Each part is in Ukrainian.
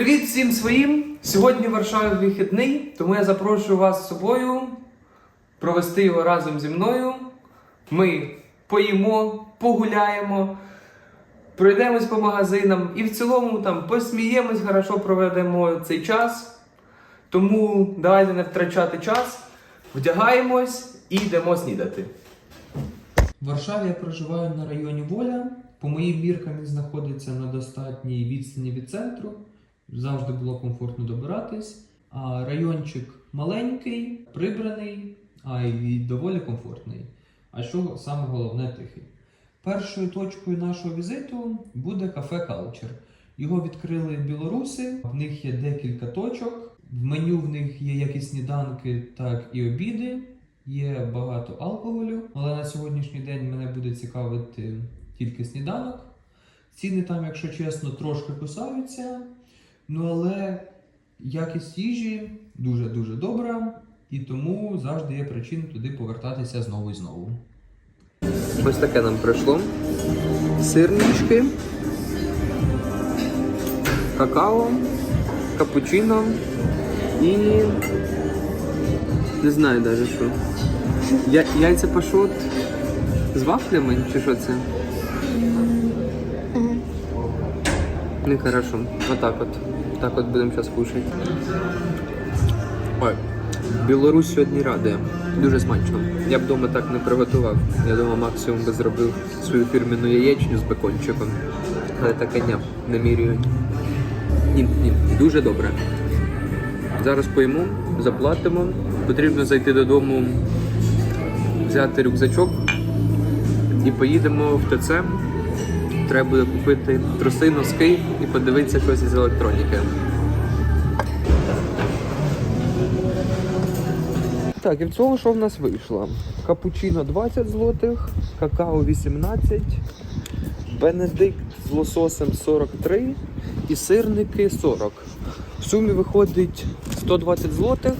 Привіт всім своїм! Сьогодні в Варшаві вихідний, тому я запрошую вас з собою провести його разом зі мною. Ми поїмо, погуляємо, пройдемось по магазинам і в цілому там посміємось, хорошо проведемо цей час. Тому давайте не втрачати час, вдягаємось і йдемо снідати. В Варшаві я проживаю на районі Воля. По моїм міркам він знаходиться на достатній відстані від центру. Завжди було комфортно добиратись. А райончик маленький, прибраний, а й доволі комфортний. А що саме головне тихий. Першою точкою нашого візиту буде кафе Culture. Його відкрили білоруси. В них є декілька точок. В меню в них є як і сніданки, так і обіди. Є багато алкоголю, але на сьогоднішній день мене буде цікавити тільки сніданок. Ціни там, якщо чесно, трошки кусаються. Ну але якість їжі дуже-дуже добра, і тому завжди є причина туди повертатися знову і знову. Ось таке нам прийшло. Сирнички, какао, капучино і. Не знаю навіть що. Я... Яйця пашот з вафлями чи що це? Ну хорошо. Отак от. Так от будемо зараз кушати. Ой. Білорусь сьогодні радує. Дуже смачно. Я б вдома так не приготував. Я думаю, максимум би зробив свою фірменну яєчню з бекончиком. Але таке ні, не міряю. Ні, ні, дуже добре. Зараз поїмо, заплатимо. Потрібно зайти додому, взяти рюкзачок і поїдемо в ТЦ. Треба буде купити труси, носки і подивитися щось із електроніки. Так, і в цьому що в нас вийшло? Капучино 20 злотих, какао 18, Бенедикт з лососем 43 і сирники 40. В сумі виходить 120 злотих.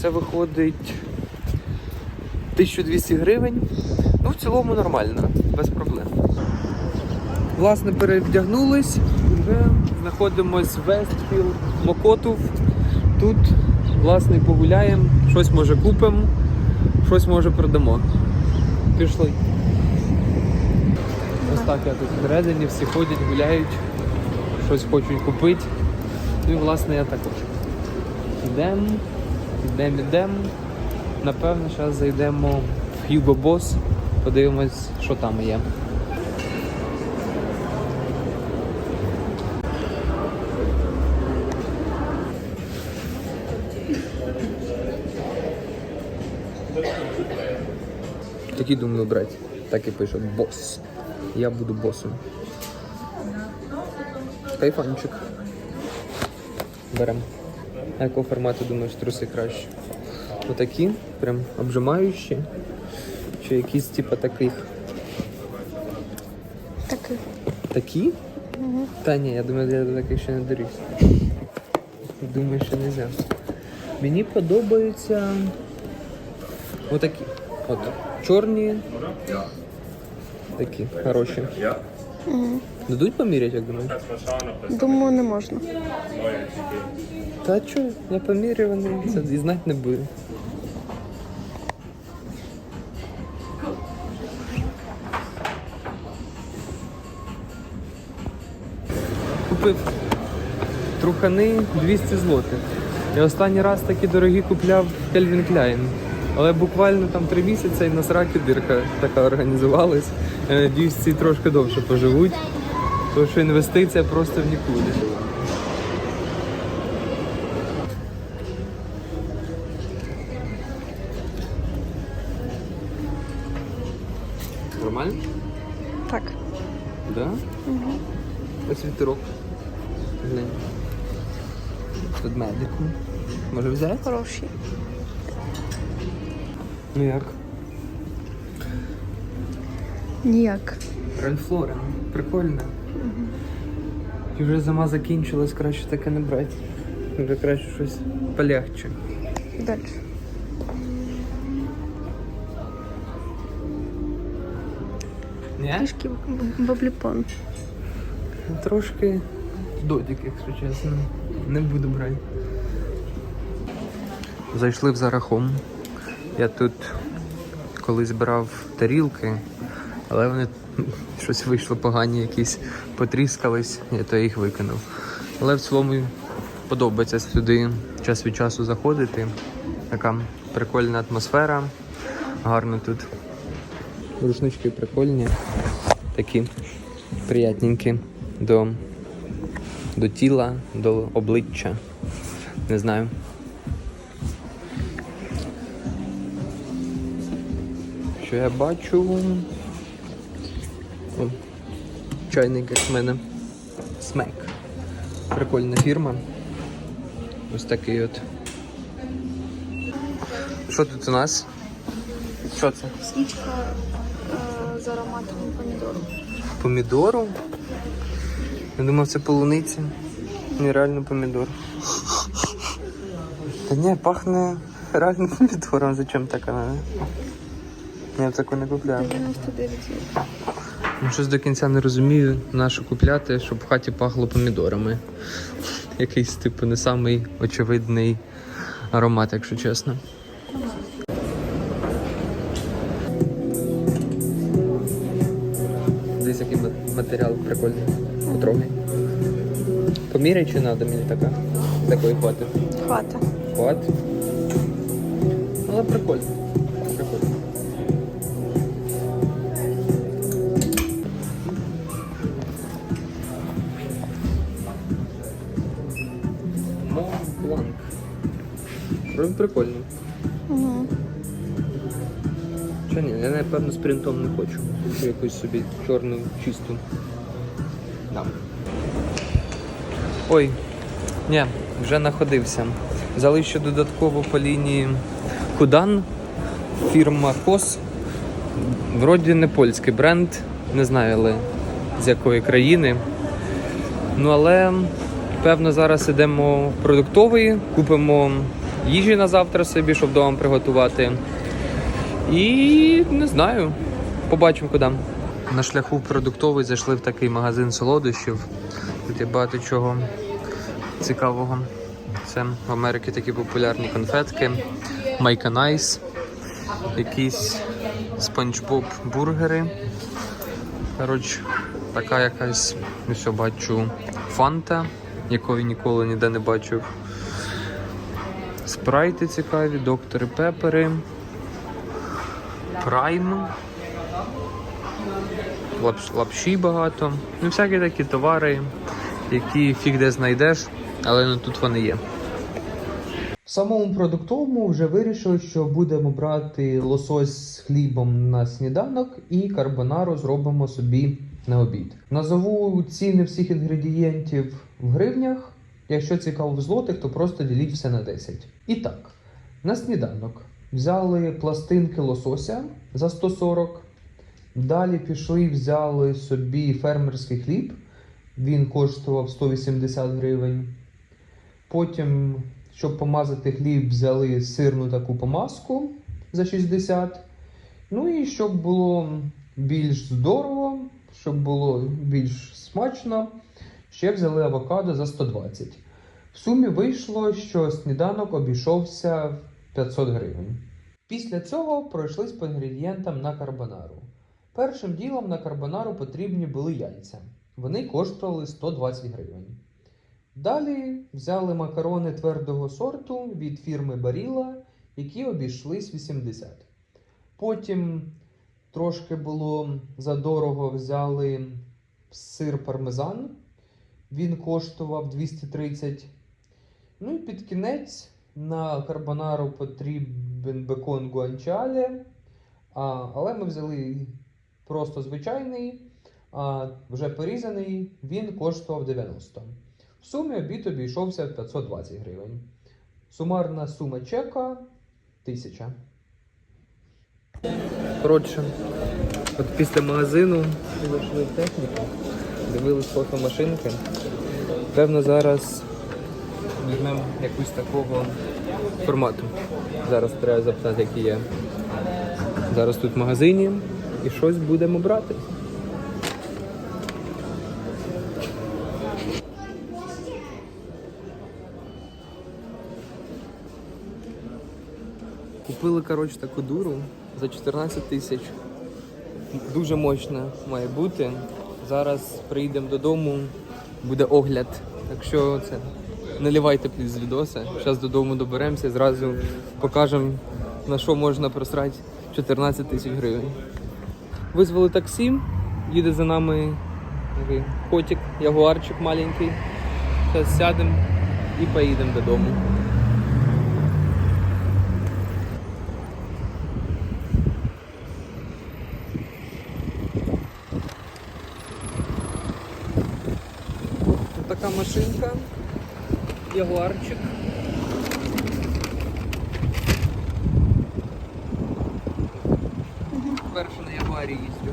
Це виходить 1200 гривень. Ну, в цілому нормально, без проблем. Власне, перевдягнулись, вже знаходимось в Вестфіл, Мокотов. Тут, власне, погуляємо, щось може купимо, щось може продамо. Пішли. Ось так я тут всередині, всі ходять, гуляють, щось хочуть купити. Ну і власне я також. Йдемо, йдемо, йдемо. Напевно, зараз зайдемо в Hugo Boss, подивимось, що там є. Такі думаю брати. Так і пише бос. Я буду босом. Кайфанчик. Берем. А якого формату думаєш труси краще? Отакі, прям обжимаючі. Чи якісь типа таких. Такий. Такі? Та ні, я думаю, я до таких ще не доріс. Думаю, що не можна. Мені подобаються отакі. От. Чорні. Такі хороші. Дадуть поміряти, як думаєш? Думаю, не можна. Та чо, я помірюваний, це і знати не буду. Купив трухани 200 злотих. Я останній раз такі дорогі купляв в Calvin Klein. Але буквально там три місяці і на сраки дирка така організувалась. Я ці трошки довше поживуть, тому що інвестиція просто в нікуди. Нормально? Так. Да? Угу. Ось вітерок. Глянь. Тут медику. Може взяти? Хороший. Ну як? Ніяк. Ральфлорен. Прикольно. І вже зима закінчилась, краще таке не брати. Вже краще щось полегче. Далі. Ні? Трішки бабліпон. Трошки додік, якщо чесно. Не буду брати. Зайшли в Зарахом. Я тут колись брав тарілки, але вони щось вийшло погані, якісь потріскались, я то їх викинув. Але в цілому подобається сюди час від часу заходити. Така прикольна атмосфера, гарно тут. Рушнички прикольні, такі приятненькі до, до тіла, до обличчя. Не знаю. Що я бачу? О, чайник як в мене. Смек. Прикольна фірма. Ось такий от. Що тут у нас? Що це? Свічка е, з ароматом помідору. Помідору? Я думав, це полуниця. Ні, реально помідор. Та ні, пахне реально помідором. Зачем така надо? Я таку не купляю. 99 євро. Ну, щось до кінця не розумію, на що купляти, щоб в хаті пахло помідорами. Якийсь, типу, не самий очевидний аромат, якщо чесно. Десь який матеріал прикольний. Потрогай. Поміряй, чи треба мені така? Такої хватить. Хвата. Хватить. Але. Прикольно. Прикольно. Угу. Чи ні, я напевно з принтом не хочу. Якусь собі чорну чисту. Дам. Ой, ні, вже находився. Взяли ще додатково по лінії Кудан, фірма Кос. Вроді не польський бренд, не знаю, але з якої країни. Ну але певно зараз ідемо в продуктовий, купимо їжі на завтра собі, щоб вдома приготувати. І не знаю, побачимо куди. На шляху продуктовий зайшли в такий магазин солодощів. Тут є багато чого цікавого. Це в Америці такі популярні конфетки, Майка Найс, якісь спанч боб бургери. Коротше, така якась, ось бачу, фанта, якої ніколи ніде не бачив. Спрайти цікаві, доктори пепери. Прайм. Лапш, лапші багато. Ну, всякі такі товари, які фіг де знайдеш, але ну, тут вони є. В самому продуктовому вже вирішили, що будемо брати лосось з хлібом на сніданок і карбонару зробимо собі на обід. Назову ціни всіх інгредієнтів в гривнях. Якщо цікаво в злотих, то просто діліть все на 10. І так, на сніданок взяли пластинки лосося за 140. Далі пішли, взяли собі фермерський хліб. Він коштував 180 гривень. Потім, щоб помазати хліб, взяли сирну таку помазку за 60. Ну і щоб було більш здорово, щоб було більш смачно, ще взяли авокадо за 120. В сумі вийшло, що сніданок обійшовся в 500 гривень. Після цього пройшлись по інгредієнтам на карбонару. Першим ділом на карбонару потрібні були яйця. Вони коштували 120 гривень. Далі взяли макарони твердого сорту від фірми Баріла, які обійшлись 80. Потім трошки було задорого взяли сир пармезан. Він коштував 230. Ну і під кінець на карбонару потрібен бекон гуанчале. А, але ми взяли просто звичайний, а вже порізаний, він коштував 90. В сумі обід обійшовся 520 гривень. Сумарна сума чека 1000. Коротше, от після магазину зайшли в техніку, дивились кофемашинки. Певно, зараз візьмемо якусь такого формату. Зараз треба запитати, які є. Зараз тут в магазині і щось будемо брати. Купили коротше, таку дуру за 14 тисяч. Дуже мощна має бути. Зараз приїдемо додому буде огляд. Так що це наливайте плюс відоси. Зараз додому доберемося, зразу покажемо на що можна просрати 14 тисяч гривень. Визвали таксі, їде за нами котик, ягуарчик маленький. Зараз сядемо і поїдемо додому. Тут така машинка, ягуарчик. Перше на ягуарі їздю.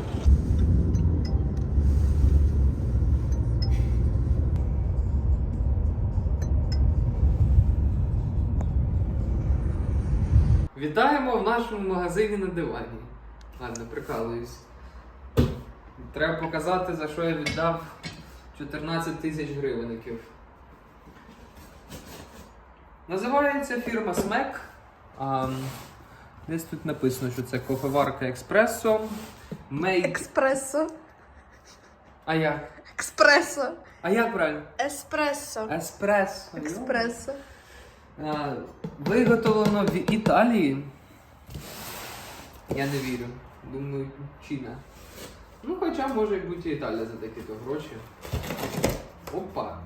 Вітаємо в нашому магазині на дивані. Ладно, прикалуюсь. Треба показати, за що я віддав 14 тисяч гривенників. Називається фірма Смек. Десь тут написано, що це кофеварка експресо. Made... Експресо. А як? Експресо. А як правильно? Еспресо. Еспресо. Експресо. А, Виготовлено в Італії. Я не вірю. Думаю, Чина. Ну, хоча може бути і Італія за такі-то гроші. Опа.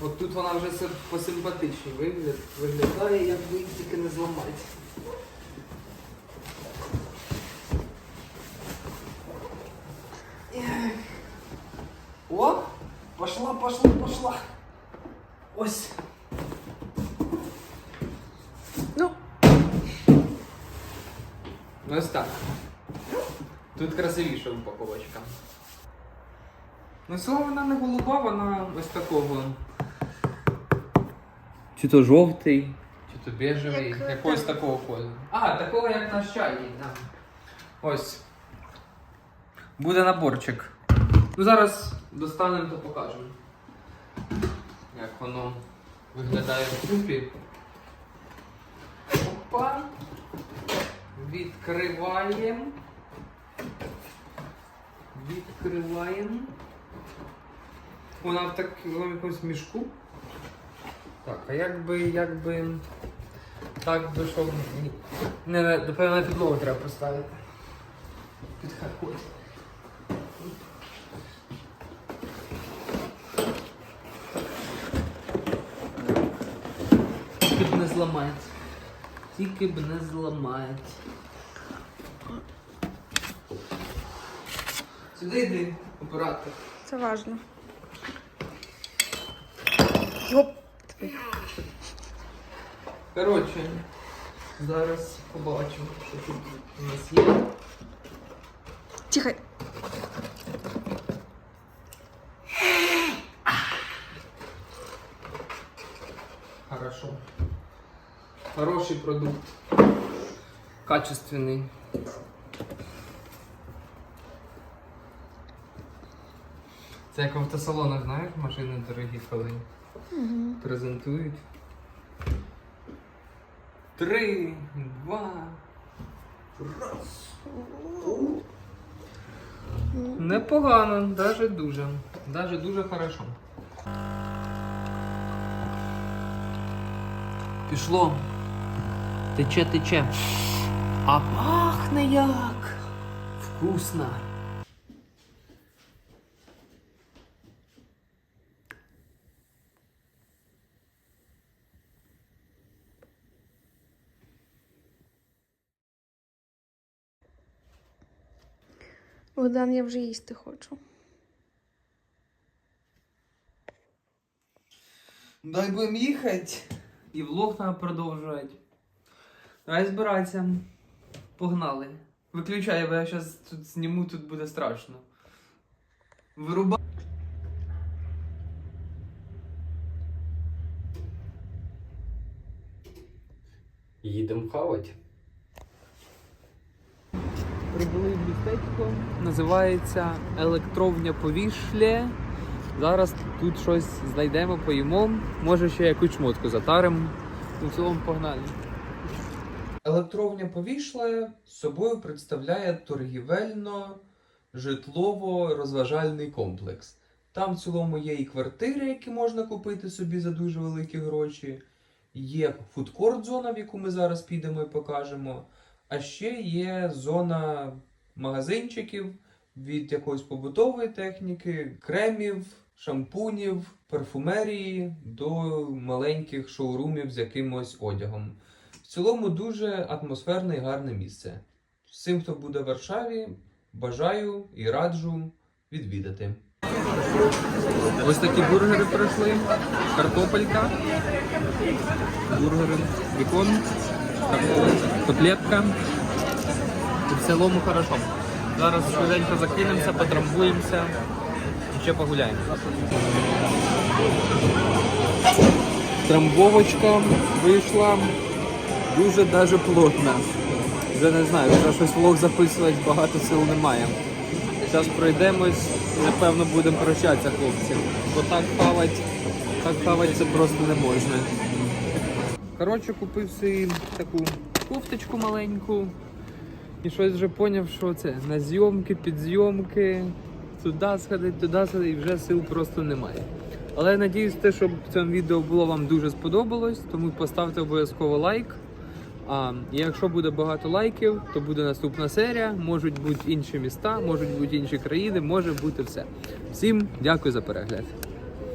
От тут вона вже сим- посимпатичній вигляд, виглядає, як би її тільки не зламати. О! Пошла, пошла, пошла. Ось. Ну. Ну, Ось так. Тут красивіша упаковочка. Ну, села вона не голуба, вона ось такого. Чи то жовтий, чи то бежевий, Як, якогось так. такого кольору. А, такого як наш чайний, так. Ось. Буде наборчик. Ну зараз достанемо та покажемо. Як воно виглядає в купі. Опа. Відкриваємо. Відкриваємо. Вона в такому якомусь мішку. Так, а як би, як. Так би що. ні. Не, напевно, на підлогу треба поставити. Підходь. Тільки б не зламають. Тільки б не зламають. Сюди йди, оператор. це важно. Йоп. Коротше, зараз побачимо, що тут у нас є. Тихо. Хорошо. Хороший продукт. Качественный. Це як в автосалонах, знаєш, машини дорогі, коли презентують. Три, два. Раз. Непогано, даже дуже. Даже дуже хорошо. Пішло. Тече, тече. А пахне як. Вкусно. Богдан, я вже їсти хочу. Дай будемо їхати. І влог треба продовжувати. Давай збиратися. Погнали. Виключай, бо я зараз тут зніму, тут буде страшно. Вирубай. Їдемо хавати. Прибули в містечко. Називається Електровня Повішлє. Зараз тут щось знайдемо, поїмо. Може ще якусь шмотку затаримо. Ну, в цілому погнали. Електровня повішла собою представляє торгівельно-житлово-розважальний комплекс. Там в цілому є і квартири, які можна купити собі за дуже великі гроші. Є фудкорт зона, в яку ми зараз підемо і покажемо. А ще є зона магазинчиків від якоїсь побутової техніки, кремів, шампунів, парфумерії до маленьких шоурумів з якимось одягом. В цілому дуже атмосферне і гарне місце. Всім, хто буде в Варшаві, бажаю і раджу відвідати. Ось такі бургери прийшли, картопелька, бургери, бекон, котлетка. І в цілому хорошо. Зараз швиденько закинемося, потрамбуємося і ще погуляємо. Трамбовочка вийшла дуже даже плотна. Вже не знаю, вже щось влог записувати багато сил немає. Зараз пройдемось напевно будемо прощатися, хлопці. Бо так хавать, так хавать це просто не можна. Коротше, купив собі таку кофточку маленьку. І щось вже поняв, що це на зйомки, підзйомки, туди сходить, туди сходить, і вже сил просто немає. Але надіюсь, те, щоб в цьому відео було вам дуже сподобалось, тому поставте обов'язково лайк. А якщо буде багато лайків, то буде наступна серія. Можуть бути інші міста, можуть бути інші країни, може бути все. Всім дякую за перегляд.